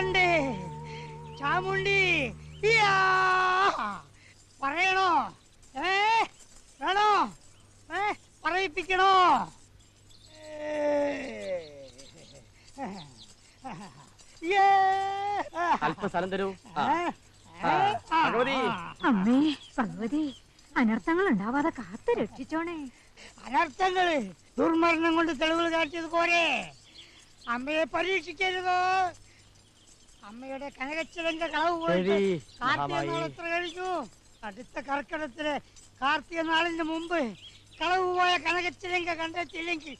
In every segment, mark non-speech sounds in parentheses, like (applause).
കണ്ടേ. ചാമുണ്ടി! പറയണോ? ഏ വേണോ? ഏ പറയിപ്പിക്കണോ! അല്പ സ്ഥലം തരൂ. ഭഗവതി. അമ്മേ ഭഗവതി അനർത്ഥങ്ങൾ ഉണ്ടാവാതെ കാത്തു രക്ഷിച്ചോണേ. അനർത്ഥങ്ങൾ ദുർമരണം കൊണ്ട് തെളിവുകൾ കാട്ടിയത് പോരെ. അമ്മയെ പരീക്ഷിക്കരുത്. അമ്മയുടെ കനകച്ചിലങ്ക കളവ് പോയിട്ട് കാർത്തിക. നാൾ എത്ര കഴിഞ്ഞു അടുത്ത കർക്കിടത്തിൽ കാർത്തിക നാളിന് മുമ്പ് കളവ് പോയ കനകച്ചിലങ്ക കണ്ടെത്തിയില്ലെങ്കിൽ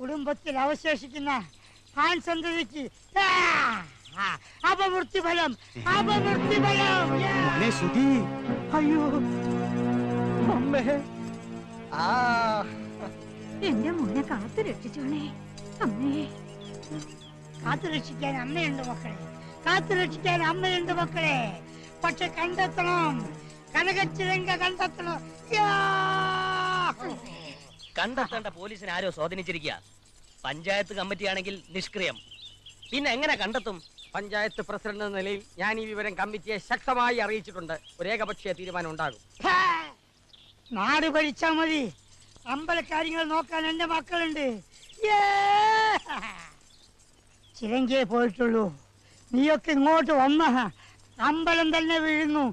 കുടുംബത്തിൽ അവശേഷിക്കുന്ന ആൺ സന്തതിക്ക് അപമൃത്യുഫലം അപമൃത്യുഫലം. അയ്യോ അമ്മേ. ആ. എന്റെ മോനെ കാത്തു രക്ഷിച്ചോണേ അമ്മേ. കാത്തു രക്ഷിക്കാൻ അമ്മയുണ്ട് മക്കളെ. കാത്തു രക്ഷിക്കാൻ അമ്മയുണ്ട് മക്കളെ. പക്ഷെ കണ്ടെത്തണം. കനകച്ചിരങ്ക കണ്ടെത്തണം. യാ! കണ്ടെത്തേണ്ട പോലീസിനെ ആരോ സ്വാധീനിച്ചിരിക്കുക. പഞ്ചായത്ത് കമ്മിറ്റി ആണെങ്കിൽ നിഷ്ക്രിയം. പിന്നെ എങ്ങനെ കണ്ടെത്തും? പഞ്ചായത്ത് പ്രസിഡന്റ് എന്ന നിലയിൽ ഞാൻ ഈ വിവരം കമ്മിറ്റിയെ ശക്തമായി അറിയിച്ചിട്ടുണ്ട്. ഒരു ഏകപക്ഷീയ തീരുമാനം ഉണ്ടാകും. നാട് ഭരിച്ചാ മതി. അമ്പലക്കാര്യങ്ങൾ നോക്കാൻ എന്റെ മക്കളുണ്ട്. ചിരങ്കിയെ പോയിട്ടുള്ളൂ. നീയൊക്കെ ഇങ്ങോട്ട് വന്ന അമ്പലം തന്നെ വീഴുന്നു.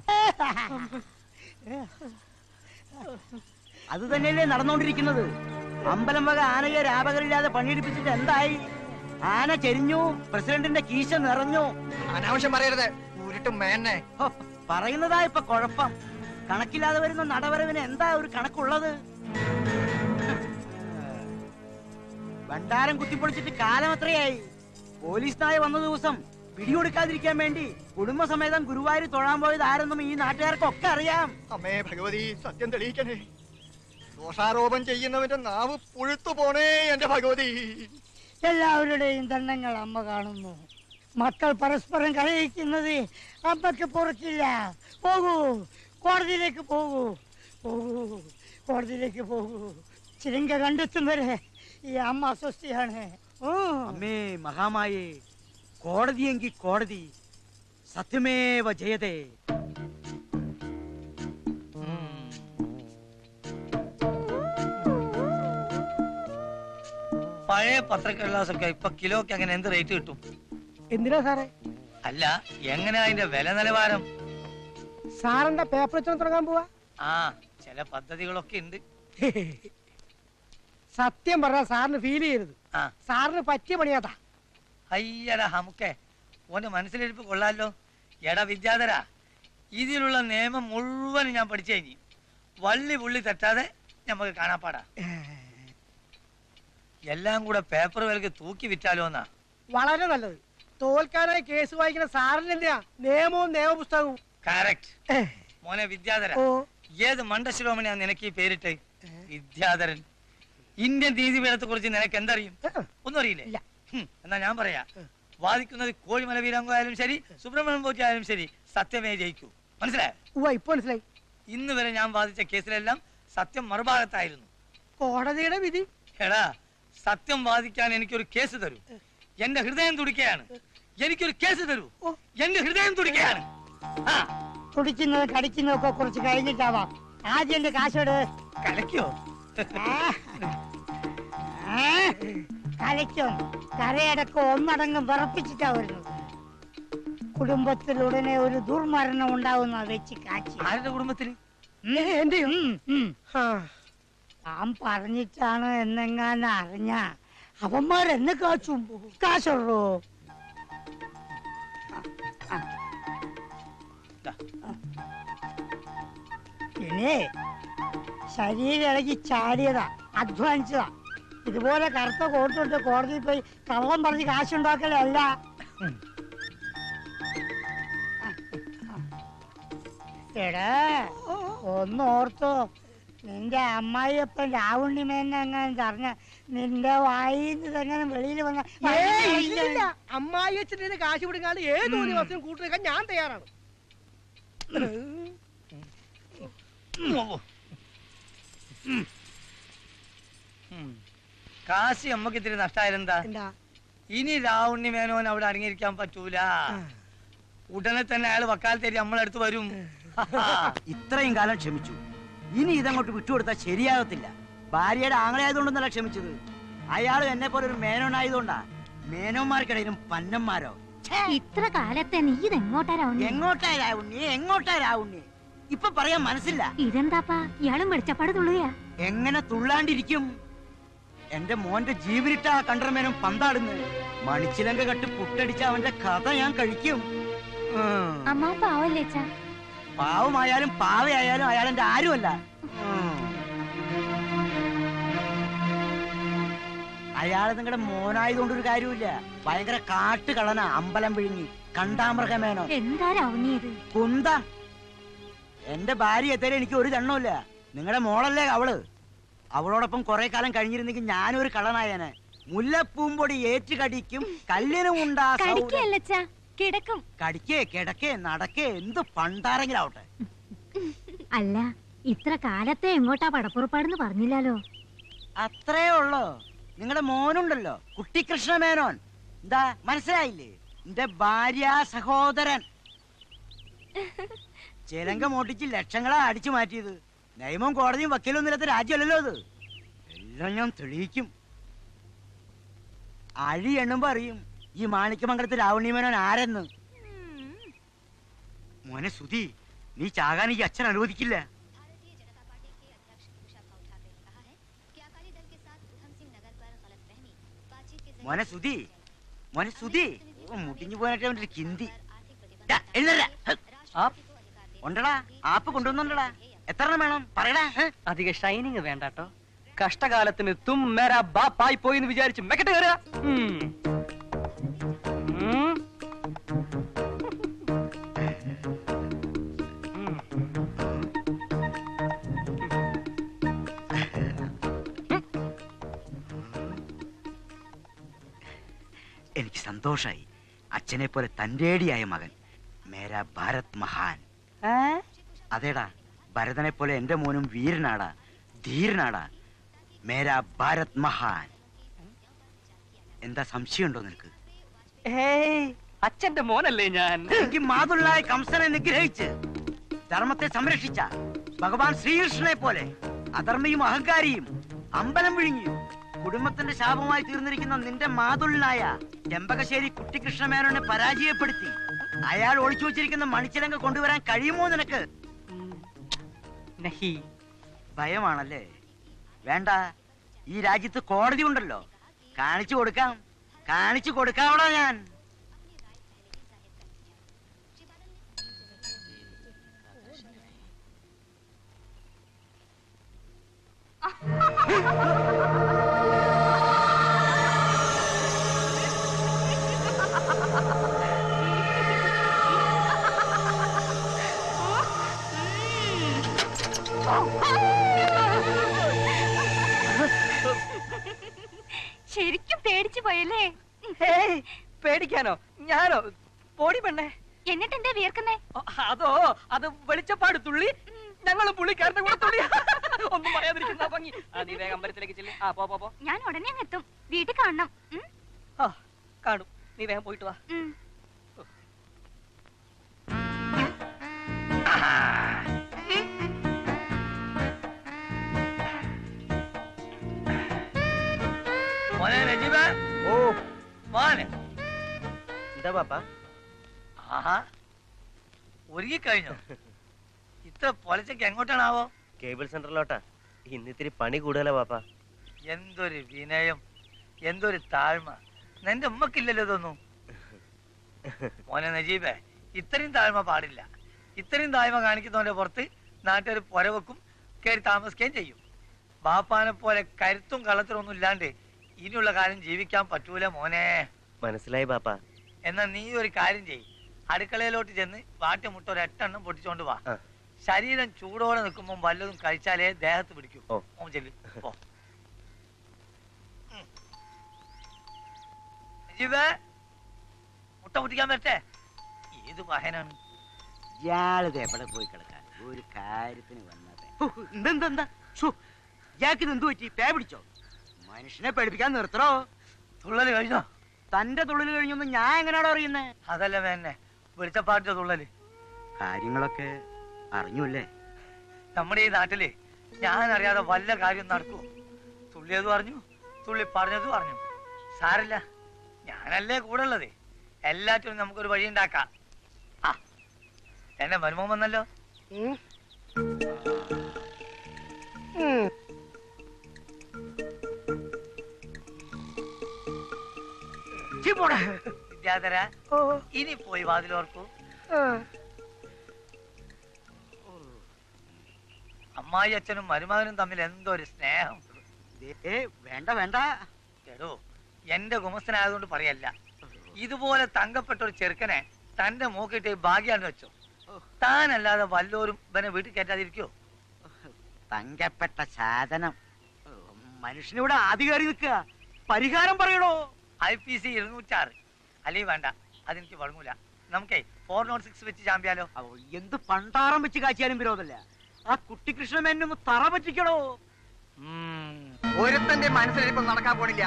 അത് തന്നെയല്ലേ നടന്നുകൊണ്ടിരിക്കുന്നത് അമ്പലം വക ആനയെ രാപകരില്ലാതെ പണിയെടുപ്പിച്ചിട്ട് എന്തായി? ആന ചെരിഞ്ഞു പ്രസിഡന്റിന്റെ കീശ നിറഞ്ഞു. അനാവശ്യം പറയരുത്. ഉരുട്ടും മേന്നെ. പറയുന്നതാ ഇപ്പൊ കുഴപ്പം. കണക്കില്ലാതെ വരുന്ന നടവരവിന് എന്താ ഒരു കണക്കുള്ളത്? ഭണ്ഡാരം കുത്തിപ്പൊളിച്ചിട്ട് കാലം എത്രയായി? പോലീസ് നായ വന്ന ദിവസം പിടികൊടുക്കാതിരിക്കാൻ വേണ്ടി കുടുംബസമേതം ഗുരുവായൂർ തൊഴാൻ പോയത് ആരെന്നും ഈ നാട്ടുകാർക്കൊക്കെ അറിയാം. അമ്മേ ഭഗവതി സത്യം തെളിയിക്കണേ. ദോഷാരോപം ചെയ്യുന്നവന്റെ നാവ് പുഴുത്തു പോണേ എന്റെ ഭഗവതി. എല്ലാവരുടെയും ദണ്ഡങ്ങൾ അമ്മ കാണുന്നു. മക്കൾ പരസ്പരം കലഹിക്കുന്നത് അമ്മയ്ക്ക് പുറത്തില്ല പോകൂ കോടതിയിലേക്ക് പോകൂ. പോകൂ കോടതിയിലേക്ക് പോകൂ. ചിലങ്ക കണ്ടെത്തും വരെ ഈ അമ്മ അസ്വസ്ഥയാണ്. ഓ അമ്മേ മഹാമായേ കോടതിയെങ്കിൽ കോടതി സത്യമേവ ജയതേ. പഴയ പത്രക്കടലാസൊക്കെ ഇപ്പൊ കിലോക്ക് അങ്ങനെ എന്ത് റേറ്റ് കിട്ടും? എന്തിനാ സാറേ? അല്ല എങ്ങനെ അതിന്റെ വില നിലവാരം? സാറിന്റെ പേപ്പർ വെച്ചോ തുടങ്ങാൻ പോവാ. ആ ചില പദ്ധതികളൊക്കെ ഉണ്ട്. (laughs) സത്യം പറഞ്ഞാൽ സാറിന് ഫീൽ ചെയ്യരുത്. ആ. സാറിന് പറ്റിയ പണിയാതാ അയ്യടാ ഹമുക്കെ. ഓന്റെ മനസ്സിലിരിപ്പ് കൊള്ളാലോ. എടാ വിദ്യാധര ഇതിലുള്ള നിയമം മുഴുവനും ഞാൻ പഠിച്ചു കഴിഞ്ഞു വള്ളി പുള്ളി തെറ്റാതെ നമുക്ക് കാണാപ്പാടാ എല്ലാം കൂടെ പേപ്പർ വിലക്ക് തൂക്കി വിറ്റാലോ എന്നാ? വളരെ നല്ലത്. തോൽക്കാനായി കേസ് വായിക്കുന്ന സാറിന് എന്തിനാ? നിയമവും നിയമപുസ്തകവും. കറക്റ്റ് മോനെ വിദ്യാധര ഏത് മണ്ടശിരോമണിയാ നിനക്ക് ഈ പേരിട്ട് വിദ്യാധരൻ. ഇന്ത്യൻ നീതിപീഠത്തെ കുറിച്ച് നിനക്ക് എന്തറിയും ഒന്നും അറിയില്ലേ? എന്നാ ഞാൻ പറയാ. വാദിക്കുന്നത് കോഴിമല വീരാങ്കോ ആയാലും ശരി സുബ്രഹ്മണ്യം പോറ്റി ആയാലും ശരി സത്യമേ ജയിക്കൂ. മനസ്സിലായോ? ഇപ്പൊ മനസ്സിലായി. ഇന്ന് വരെ ഞാൻ വാദിച്ച കേസിലെല്ലാം സത്യം മറുഭാഗത്തായിരുന്നു. കോടതിയുടെ വിധി. എടാ സത്യം വാദിക്കാൻ എനിക്കൊരു കേസ് തരൂ. എന്റെ ഹൃദയം തുടിക്കുകയാണ് എനിക്കൊരു കേസ് തരൂ. എന്റെ ഹൃദയം തുടിക്കുകയാണ് തുടിക്കുന്നത് കടിക്കുന്നത് ഒക്കെ കുറച്ച് കഴിഞ്ഞിട്ടാവാം. ആദ്യം എന്റെ കാശോട് കലക്കോ കലയ്ക്കും കരയടക്കം ഒന്നടങ്കം വിറപ്പിച്ചിട്ടാ വരുന്നത്. കുടുംബത്തിൽ ഉടനെ ഒരു ദുർമരണം ഉണ്ടാവുന്ന വെച്ച് കാച്ചി. ആരുടെ കുടുംബത്തിൽ എന്റെ ആ. താൻ പറഞ്ഞിട്ടാണ് എന്നെങ്ങാനും അറിഞ്ഞ. അവന്മാരെന്നെ കാച്ചും. കാശുള്ളൂ. പിന്നെ ശരീരം ഇളകി ചാടിയതാ. അധ്വാനിച്ചതാ. ഇതുപോലെ കറുത്ത കോട്ടിട്ട് കോടതിയിൽ പോയി കള്ളം പറഞ്ഞ് കാശുണ്ടാക്കലല്ല എടാ ഒന്ന് ഓർത്തോ നിന്റെ അമ്മായിയപ്പൻ രാവുണ്ണി അറിഞ്ഞ നിന്റെ വായിന്ന് തന്നെ വെളിയിൽ വന്ന. അമ്മായി അച്ഛന്റെ കാശ് കൊടുക്കാണ്ട് ഏത് ഒരു കൂട്ടിവെക്കാൻ ഞാൻ തയ്യാറാണ്. ഉം. കാശി അമ്മയ്ക്ക് ഇത്തിരി നഷ്ടമായിരുന്നെന്താ എന്താ? ഇനി രാവുണ്ണി മേനോൻ അവിടെ അടങ്ങിയിരിക്കാൻ പറ്റൂല. ഉടനെ തന്നെ അയാൾ വക്കാലത്തേരി നമ്മളടുത്ത് വരും. (laughs) ഇത്രയും കാലം ക്ഷമിച്ചു. ഇനി ഇതങ്ങോട്ട് വിട്ടുകൊടുത്താൽ ശരിയാകത്തില്ല. ഭാര്യയുടെ ആങ്ങളായതുകൊണ്ടൊന്നല്ല ക്ഷമിച്ചത്. അയാൾ എന്നെ പോലെ ഒരു മേനോനായതുകൊണ്ടാ. മേനോന്മാർക്കിടയിലും പന്നന്മാരോ? ഇത്ര കാലത്തെ നീ ഇതെങ്ങോട്ടാ രാവുണ്ണി? എങ്ങോട്ടാ രാവുണ്ണി? എങ്ങോട്ടാ രാവുണ്ണി? ഇപ്പൊ പറയാൻ മനസ്സില്ല. ഇതെന്താപ്പാ? ഇയാളും വെളിച്ചപ്പാട് തുള്ളുകയാ. എങ്ങനെ തുള്ളാണ്ടിരിക്കും? എന്റെ മോന്റെ ജീവനിട്ട ആ കണ്ടർമേനും പന്താടുന്നു. മണിച്ചിലങ്ക കട്ട് പുട്ടടിച്ച അവന്റെ കഥ ഞാൻ കഴിക്കും. അമ്മ പാവല്ലേ പാവമായാലും പാവയായാലും അയാൾ എന്റെ ആരുമല്ല അയാൾ നിങ്ങളുടെ മോനായതുകൊണ്ട് ഒരു കാര്യമില്ല ഭയങ്കര കാട്ടുകളന അമ്പലം വിഴുങ്ങി. കണ്ടാമൃഗമേനോ എന്താ രാവുണ്ണി എന്റെ ഭാര്യ എത്തേലും എനിക്ക് ഒരു ദണ്ണമില്ല നിങ്ങളുടെ മോളല്ലേ അവൾ. അവളോടൊപ്പം കുറെ കാലം കഴിഞ്ഞിരുന്നെങ്കിൽ ഞാനൊരു കള്ളനായനെ. മുല്ലപ്പൂമ്പൊടി ഏറ്റുകടിക്കും കല്ലിനും ഉണ്ടാ. കിടക്കും കടിക്കേ. കിടക്കേ നടക്കേ എന്ത് പണ്ടാരെങ്കിലും ആവട്ടെ അല്ല ഇത്ര കാലത്തെ എങ്ങോട്ടാ പടപ്പുറപ്പാടെന്ന് പറഞ്ഞില്ലല്ലോ അത്രേ ഉള്ളോ? നിങ്ങളുടെ മോനുണ്ടല്ലോ കുട്ടിക്കൃഷ്ണ മേനോൻ. എന്താ മനസ്സിലായില്ലേ? എന്റെ ഭാര്യ സഹോദരൻ. (laughs) ചിലങ്ക മോട്ടിച്ച് ലക്ഷങ്ങളാ അടിച്ചു മാറ്റിയത്. നിയമവും കോടതിയും വക്കീലൊന്നും ഇല്ലാത്ത രാജ്യമല്ലല്ലോ അത്. എല്ലാം ഞാൻ തെളിയിക്കും. അഴി എണ്ണുമ്പോ അറിയും ഈ മാണിക്യമംഗലത്തെ രാവണീമനോൻ ആരെന്ന്. മോനെ സുധി നീ ചാകാൻ ഈ അച്ഛൻ അനുവദിക്കില്ല. മോനെ സുധി മോനെ സുധി മുടിഞ്ഞു പോകാനായിട്ട് അവന്റെ കിന്തി. ഉണ്ടടാ ആപ്പ് കൊണ്ടുവന്നുണ്ടടാ. എത്ര വേണം? പറയടാ. അധിക ഷൈനിങ് വേണ്ടാട്ടോ. കഷ്ടകാലത്തിന് തും മേരാ ബാപ്പായി പോയി എന്ന് വിചാരിച്ച് മെക്കട്ട് കയറുക. എനിക്ക് സന്തോഷായി. അച്ഛനെ പോലെ തന്റേടിയായ മകൻ മേരാ ഭാരത് മഹാൻ. അതേടാ. ഭരതനെ പോലെ എന്റെ മോനും വീരനാടാ ധീരനാടാ. മേരാ ഭാരത് മഹാൻ. എന്താ സംശയമുണ്ടോ നിനക്ക്? അച്ഛന്റെ മോനല്ലേ ഞാൻ. എനിക്ക് മാതുള്ളായ കംസനെ നിഗ്രഹിച്ച് ധർമ്മത്തെ സംരക്ഷിച്ച ഭഗവാൻ ശ്രീകൃഷ്ണനെ പോലെ അധർമ്മയും അഹങ്കാരിയും അമ്പലം വിഴുങ്ങിയും കുടുംബത്തിന്റെ ശാപമായി തീർന്നിരിക്കുന്ന നിന്റെ മാതുള്ളനായ ചെമ്പകശ്ശേരി കുട്ടികൃഷ്ണമേനോനെ പരാജയപ്പെടുത്തി അയാൾ ഒളിച്ചു വെച്ചിരിക്കുന്ന മണിച്ചിലങ്ക കൊണ്ടുവരാൻ കഴിയുമോ നിനക്ക്? നഹി. ഭയമാണല്ലേ? വേണ്ട. ഈ രാജ്യത്ത് കോടതി ഉണ്ടല്ലോ. കാണിച്ചു കൊടുക്കാം. കാണിച്ചു കൊടുക്കാവണോ ഞാൻ. ശരിക്കും (laughs) അതോ വെളിച്ചപ്പാട് തുള്ളി. ഞങ്ങൾ പുള്ളിക്കാരന്റെ കൂടെ തുള്ളി. ഒന്നും പറയാതിരിക്കുന്ന ഭംഗി. നീ വേഗം അമ്പലത്തിലേക്ക് ചെല്ലി. ആ പോ പോ പോ. ഞാൻ ഉടനെ അങ്ങ് എത്തും. വീട്ടിൽ കാണണം. ആ, കാണും. നീ വേഗം പോയിട്ട് വാ. ഓ. മോനെ. എന്താ പാപ്പ? ആഹാ. ഒരുങ്ങിക്കഴിഞ്ഞോ. ഇത്ര പൊലച്ചക്ക് എങ്ങോട്ടാണാവോ? കേബിൾ സെന്ററിലോട്ടാ. ഇന്നിത്തിരി പണി കൂടുതലാ പാപ്പ. എന്തൊരു വിനയം എന്തൊരു താഴ്മ. നിന്റെ ഉമ്മക്കില്ലല്ലോ ഇതൊന്നും. മോനെ നജീബേ ഇത്രയും താഴ്മ പാടില്ല. ഇത്രയും താഴ്മ കാണിക്കുന്നവന്റെ പുറത്ത് നാട്ടുകാർ പുരവെക്കും കയറി താമസിക്കുകയും ചെയ്യും. ബാപ്പാനെ പോലെ കരുത്തും കള്ളത്തിനും ഒന്നും ഇല്ലാണ്ട് ഇനിയുള്ള കാലം ജീവിക്കാൻ പറ്റൂല മോനെ. മനസ്സിലായി ബാപ്പ എന്നാ നീ ഒരു കാര്യം ചെയ്യ്. അടുക്കളയിലോട്ട് ചെന്ന് വാട്ടിമുട്ട ഒരു എട്ടെണ്ണം പൊട്ടിച്ചോണ്ട് വാ. ശരീരം ചൂടോടെ നിൽക്കുമ്പോൾ വല്ലതും കഴിച്ചാലേ ദേഹത്ത് പിടിക്കും. ഓം. ഓൻ ചെല്ലു. (laughs) മുട്ട പൊട്ടിക്കാൻ പറ്റേ ഏത് വാഹനാണ്? ഇയാളിത് എവിടെ പോയി കിടക്കാൻ? ഒരു കാര്യത്തിന് വന്നത്. എന്തെന്താ ഇയാൾക്ക് എന്തു പറ്റി? പേ പിടിച്ചോ? മനുഷ്യനെ പേടിപ്പിക്കാൻ നിർത്തണോ? തുള്ളൽ കഴിഞ്ഞോ? തന്റെ തുള്ളൽ കഴിഞ്ഞൊന്നും ഞാൻ എങ്ങനെയാണോ അറിയുന്നേ? അതല്ല വേന്നെ വെളിച്ചപ്പാടിന്റെ തുള്ളൽ കാര്യങ്ങളൊക്കെ അറിഞ്ഞല്ലേ? നമ്മുടെ ഈ നാട്ടിൽ ഞാൻ അറിയാതെ വല്ല കാര്യം നടക്കുമോ തുള്ളിയത് പറഞ്ഞു തുള്ളി പറഞ്ഞത് പറഞ്ഞു. സാരല്ല ഞാനല്ലേ കൂടെ ഉള്ളത് എല്ലാറ്റിനും നമുക്കൊരു വഴി ഉണ്ടാക്കാം. ആ എന്നെ മരുമോ വന്നല്ലോ. വിദ്യാധര ഇനി പോയി വാതിലോർക്കൂ അമ്മായി അച്ഛനും മരുമകനും തമ്മിൽ എന്തോ ഒരു സ്നേഹം വേണ്ട വേണ്ട. എടോ എന്റെ ഗുമസ്തനായതുകൊണ്ട് പറയല്ല. ഇതുപോലെ തങ്കപ്പെട്ട ഒരു ചെറുക്കനെ തന്റെ മൂക്കിട്ട് ഭാഗ്യാന്ന് വെച്ചോ. താനല്ലാതെ വല്ലോരും ഇവനെ വീട്ടിൽ കയറ്റാതിരിക്കോ? തങ്കപ്പെട്ട സാധനം. മനുഷ്യനിവിടെ ആധികാരി കയറി നിൽക്കുക. പരിഹാരം പറയണോ ഐ പി സി ഇരുന്നൂറ്റാറ്. അല്ലെങ്കിൽ വേണ്ട. അതെനിക്ക് വഴങ്ങൂല. നമുക്കേ ഫോർ നോട്ട് സിക്സ് വെച്ച് ചാമ്പ്യാലോ എന്ത് പണ്ടാറം വെച്ച് കാച്ചിയാലും വിരോധമല്ല. ആ ഒന്ന് തറ പറ്റിക്കണോ ഒരുത്തന്റെ മനസ്സിലിപ്പം നടക്കാൻ പോണില്ല.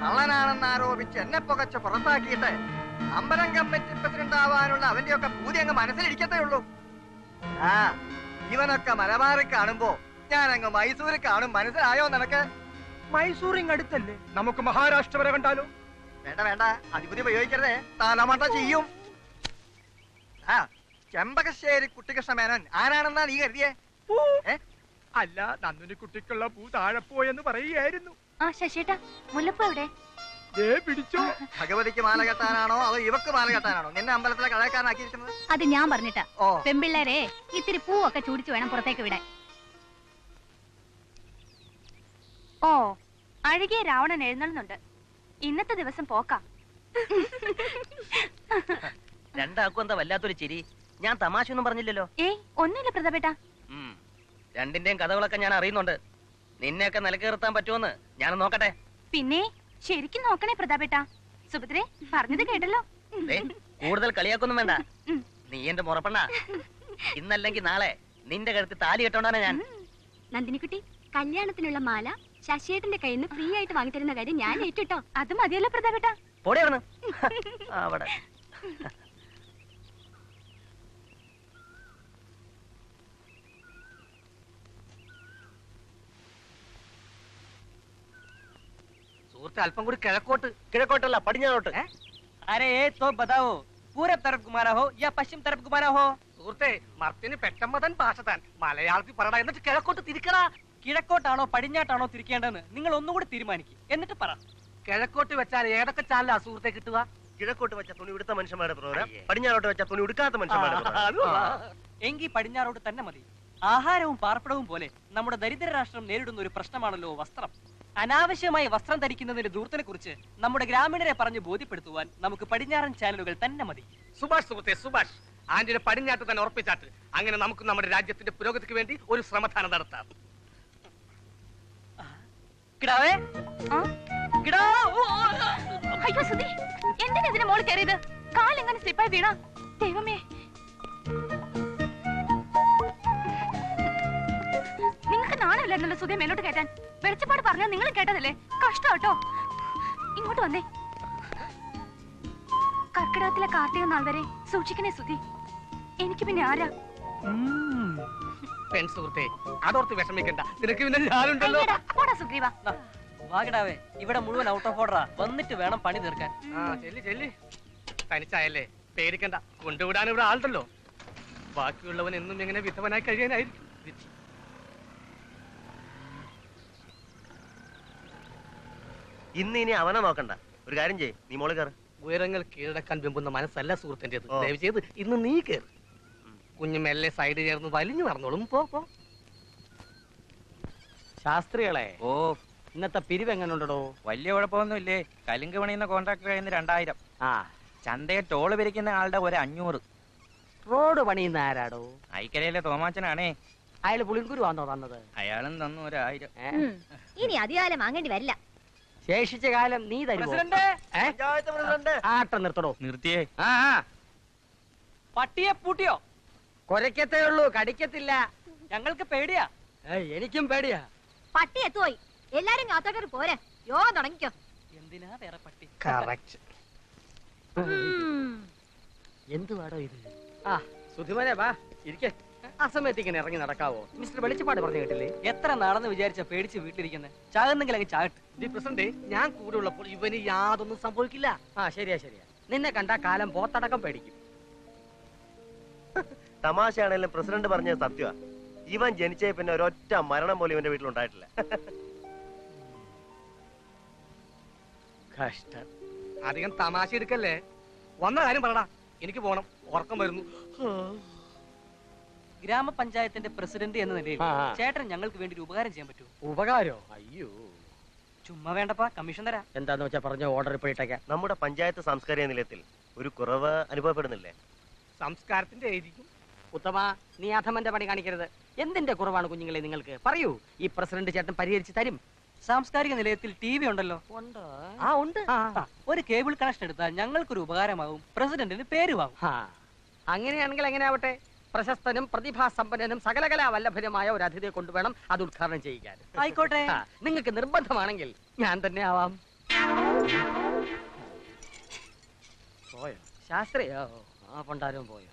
കള്ളനാണെന്ന് ആരോപിച്ച് എന്നെ പുകച്ച പുറത്താക്കിയിട്ട് അമ്പലം കമ്മിറ്റി പ്രസിഡന്റ് ആവാനുള്ള അവന്റെയൊക്കെ പൂതി അങ്ങ് മനസ്സിലിരിക്കത്തേ ഉള്ളൂ. ആ ഇവനൊക്കെ മലബാറിൽ കാണുമ്പോ ഞാൻ അങ്ങ് മൈസൂർ കാണും. മനസ്സിലായോ നിനക്ക്? മൈസൂർ ഇങ്ങടുത്തല്ലേ? നമുക്ക് മഹാരാഷ്ട്ര വരെ കണ്ടാലോ? വേണ്ട വേണ്ട. അതിപുതി ഉപയോഗിക്കരുതേ. തലമട്ട ചെയ്യും. ആ ചെമ്പകശ്ശേരി കുട്ടികൃഷ്ണ മേനോൻ ആരാണെന്നാ നീ കരുതിയേ? അല്ല നന്ദിനി കുട്ടിക്കുള്ള പൂ താഴെപ്പോയെന്ന് പറയുകയായിരുന്നു. ആ ശശിട്ടാ മുല്ലപ്പൂ എവിടെ? ദേ പിടിച്ചോ. ഭഗവതിക്ക് മാല കെട്ടാനാണോ അതോ ഇവക്ക് മാല കെട്ടാനാണോ? നിന്നെ അമ്പലത്തിലെ കളയക്കാരനാക്കിയിരിക്കുന്നത് അത് ഞാൻ പറഞ്ഞിട്ടാ. ഓ. പെമ്പിള്ളേരെ ഇത്തിരി പൂവൊക്കെ ചൂടിച്ചു വേണം പുറത്തേക്ക് വിടാൻ. ഓ അഴുകിയ രാവണൻ എഴുന്നള്ളുന്നുണ്ട്. ഇന്നത്തെ ദിവസം പോക്കാം. രണ്ടാക്കും എന്താ വല്ലാത്തൊരു ചിരി? ഞാൻ തമാശ ഒന്നും പറഞ്ഞില്ലല്ലോ. ഏയ് ഒന്നുമില്ല പ്രതാപേട്ട. രണ്ടിന്റെയും കഥകളൊക്കെ ഞാൻ അറിയുന്നുണ്ട്. നിന്നെയൊക്കെ നിലക്കേർത്താൻ പറ്റുമെന്ന് ഞാൻ നോക്കട്ടെ. പിന്നെ ശരിക്കും നോക്കണേ പ്രതാപേട്ട. സുഭദ്രെ പറഞ്ഞത് കേട്ടല്ലോ. കൂടുതൽ കളിയാക്കൊന്നും വേണ്ട. നീ എന്റെ മുറപ്പണ്ണ. ഇന്നല്ലെങ്കിൽ നാളെ നിന്റെ കഴുത്ത് താലി കെട്ടോണ്ടാണ് ഞാൻ. നന്ദിനിക്കുട്ടി കല്യാണത്തിനുള്ള മാല ശശിയേട്ടന്റെ കയ്യിൽ നിന്ന് ഫ്രീ ആയിട്ട് വാങ്ങിത്തരുന്ന കാര്യം ഞാൻ ഏറ്റിട്ടോ. അത് മതിയല്ലോ പ്രതാപേട്ട. പൊടിയാണ് (laughs) അവിടെ. സുഹൃത്ത് അല്പം കൂടി കിഴക്കോട്ട് കിഴക്കോട്ടല്ല പടിഞ്ഞാറോട്ട്. അരേ തോ ബതാവോ പൂരബ് തരഫ് കുമാരാ ഹോ യാ പശ്ചിം തരഫ് കുമാരാ ഹോ സുഹൃത്തെ മർത്തിന് പെട്ടമ്മതൻ ഭാഷ താൻ മലയാളത്തിൽ പറയടാ എന്നിട്ട് കിഴക്കോട്ട് തിരിക്കടാ. കിഴക്കോട്ടാണോ പടിഞ്ഞാട്ടാണോ തിരിക്കേണ്ടതെന്ന് നിങ്ങൾ ഒന്നുകൂടി തീരുമാനിക്കും. എന്നിട്ട് പറ. കിഴക്കോട്ട് വെച്ചാൽ ഏതൊക്കെ ചാനലാ സുഹൃത്തെ കിട്ടുക? കിഴക്കോട്ട് വെച്ച തുണി ഉടുത്ത മനുഷ്യന്മാരുടെ പ്രോഗ്രാം പടിഞ്ഞാറോട്ട് വെച്ച തുണി ഉടുക്കാത്ത മനുഷ്യന്മാരുടെ എങ്കിൽ പടിഞ്ഞാറോട്ട് തന്നെ മതി. ആഹാരവും പാർപ്പിടവും പോലെ നമ്മുടെ ദരിദ്ര രാഷ്ട്രം നേരിടുന്ന ഒരു പ്രശ്നമാണല്ലോ വസ്ത്രം. അനാവശ്യമായി വസ്ത്രം ധരിക്കുന്നതിന്റെ ദൂരത്തിനെ കുറിച്ച് നമ്മുടെ ഗ്രാമീണരെ പറഞ്ഞ് ബോധ്യപ്പെടുത്തുവാൻ നമുക്ക് പടിഞ്ഞാറൻ ചാനലുകൾ തന്നെ മതി. സുഭാഷ് സുഹൃത്തെ സുഭാഷ്. ആന്റിയുടെ പടിഞ്ഞാട്ട് തന്നെ ഉറപ്പിച്ചാട്ട് അങ്ങനെ നമുക്ക് നമ്മുടെ രാജ്യത്തിന്റെ പുരോഗതിക്ക് വേണ്ടി ഒരു ശ്രമധാനം നടത്താം. കിടാവേ. അയ്യോ സുധി എന്തിനാ ഇതിന് മോൾ കയറിയത്? കാലെങ്ങനെ സ്ലിപ്പായി വീണാ? ദൈവമേ. നിങ്ങൾക്ക് നാണമില്ലായിരുന്നല്ലോ സുധി മേലോട്ട് കയറ്റാൻ. വെളിച്ചപ്പാട് പറഞ്ഞാൽ നിങ്ങൾ കേട്ടതല്ലേ? കഷ്ടം കേട്ടോ ഇങ്ങോട്ട് വന്നേ. കർക്കിടകത്തിലെ കാർത്തിക നാൾ വരെ സൂക്ഷിക്കണേ സുധി. എനിക്ക് പിന്നെ ആരാ? പെൺ സുഹൃത്തെ അതോർത്ത് വിഷമിക്കണ്ട. നിനക്ക് പിന്നെ ഞാനുണ്ടല്ലോ. സുഗ്രീവ. വാ കിടാവേ ഇവിടെ മുഴുവൻ ഔട്ട് ഓഫ് ഓർഡറാ വന്നിട്ട് വേണം പണി തീർക്കാൻ. ആ ചെല്ലി ചെല്ലി. തനിച്ചായല്ലേ പേടിക്കണ്ട. കൊണ്ടുവിടാൻ ഇവിടെ ആളുണ്ടല്ലോ. ബാക്കിയുള്ളവൻ എന്നും ഇങ്ങനെ വിധവനായി കഴിയാനായിരിക്കും. ഇന്ന് ഇനി അവനെ നോക്കണ്ട. ഒരു കാര്യം ചെയ്യ് നീ മോൾ കയറ് ഉയരങ്ങൾ കീഴടക്കാൻ വെമ്പുന്ന മനസ്സല്ല സുഹൃത്തിന്റെത്. ദയവ് ചെയ്ത് ഇന്ന് നീ കയറി കുഞ്ഞു മെല്ലെ സൈഡ് ചേർന്ന് വലിഞ്ഞു നടന്നോളും. പോ പോ. ശാസ്ത്രികളെ ഓ. ഇന്നത്തെ പിരിവ് എങ്ങനെയുണ്ടോ വലിയ കുഴപ്പമൊന്നുമില്ലേ? കലിങ്ക് പണിയുന്ന കോൺട്രാക്ടർ കഴിയുന്ന രണ്ടായിരം. ആ. ചന്തയെ ടോൾ പിരിക്കുന്ന ആളുടെ ഒരു അഞ്ഞൂറ്. റോഡ് പണിയുന്ന ആരാടോ? ഐക്കരയിലെ തോമാച്ചനാണേ. അയാൾ പുളിങ്കുരു ആണോ തന്നത്? അയാളും തന്നു ഒരായിരം? ഇനി അധികാലം വാങ്ങേണ്ടി വരില്ല. ശേഷിച്ച കാലം നീ തരുമോ ആട്ടം നിർത്തടോ. നിർത്തിയേ. ആ ആ. പട്ടിയെ പൂട്ടിയോ? കൊരക്കത്തേ ഉള്ളൂ കടിക്കത്തില്ല. ഞങ്ങൾക്ക് പേടിയാ. എനിക്കും പേടിയാ. പട്ടി എത്തുപോയി എല്ലാരും യാത്രക്കാർ പോരെ. യോഗം തുടങ്ങിക്കോ. എന്തിനാ വേറെ പട്ടി? കറക്റ്റ് എന്തുവാടോ ഇത്? ആ സുധിമനെ വാ ഇരിക്കെ. അസമയത്തേക്കിനെ ഇങ്ങനെ ഇറങ്ങി നടക്കാവോ? മിസ്റ്റർ വെളിച്ചപ്പാട് പറഞ്ഞു കേട്ടില്ലേ? എത്ര നാളെന്ന് വിചാരിച്ച പേടിച്ച് വീട്ടിലിരിക്കുന്നത് ചാകുന്നെങ്കിൽ അങ്ങ് ചാകട്ട്. ഈ പ്രസിഡന്റ് ഞാൻ കൂടെ ഉള്ളപ്പോൾ ഇവന് യാതൊന്നും സംഭവിക്കില്ല. ആ ശരിയാ ശരിയാ. നിന്നെ കണ്ട കാലം പോത്തടക്കം പേടിക്കും. തമാശയാണെങ്കിലും പ്രസിഡന്റ് പറഞ്ഞ സത്യമാ ഇവൻ ജനിച്ചേ പിന്നെ ഒരൊറ്റ മരണം പോലും ഇവന്റെ വീട്ടിലുണ്ടായിട്ടില്ല. കഷ്ടം. അധികം തമാശ എടുക്കല്ലേ? വന്ന കാര്യം പറടാ. എനിക്ക് പോണം. ഉറക്കം വരുന്നു. ഗ്രാമപഞ്ചായത്തിന്റെ പ്രസിഡന്റ് എന്ന നിലയിൽ ആ. ചേട്ടൻ ഞങ്ങൾക്ക് വേണ്ടി ഒരു ഉപകാരം ചെയ്യാൻ പറ്റുമോ? ഉപകാരോ? അയ്യോ. ചുമ്മാ വേണ്ടപ്പാ. കമ്മീഷൻ തരാ. എന്താന്ന് വെച്ചാ പറഞ്ഞ ഓർഡർ പോയിട്ടേക്കാ നമ്മുടെ പഞ്ചായത്ത് സാംസ്കാരിക നിലയത്തിൽ ഒരു കുറവ് അനുഭവപ്പെടുന്നില്ലേ? സംസ്കാരത്തിന്റെ ആയിരിക്കും ഉത്തമ നീ അധമന്റെ പണി കാണിക്കരുത്. എന്തിന്റെ കുറവാണ് കുഞ്ഞുങ്ങളെ നിങ്ങൾക്ക്? പറയൂ. ഈ പ്രസിഡന്റ് ചേട്ടൻ പരിഹരിച്ച് തരും. സാംസ്കാരിക നിലയത്തിൽ ടി വി ഉണ്ടല്ലോ. ആ ഉണ്ട്. ഒരു കേബിൾ കണക്ഷൻ എടുത്താൽ ഞങ്ങൾക്കൊരു ഉപകാരമാവും പ്രസിഡന്റിന് പേരുമാവും അങ്ങനെയാണെങ്കിൽ എങ്ങനെ ആവട്ടെ പ്രശസ്തനും പ്രതിഭാസമ്പന്നനും സകലകലാ വല്ലഭനുമായ ഒരു അതിഥിയെ കൊണ്ടുവേണം അത് ഉദ്ഘാടനം ചെയ്യിക്കാൻ ആയിക്കോട്ടെ. നിങ്ങൾക്ക് നിർബന്ധമാണെങ്കിൽ ഞാൻ തന്നെ ആവാം. പോയോ? ശാസ്ത്രിയോ? ആ പണ്ടാരും പോയോ?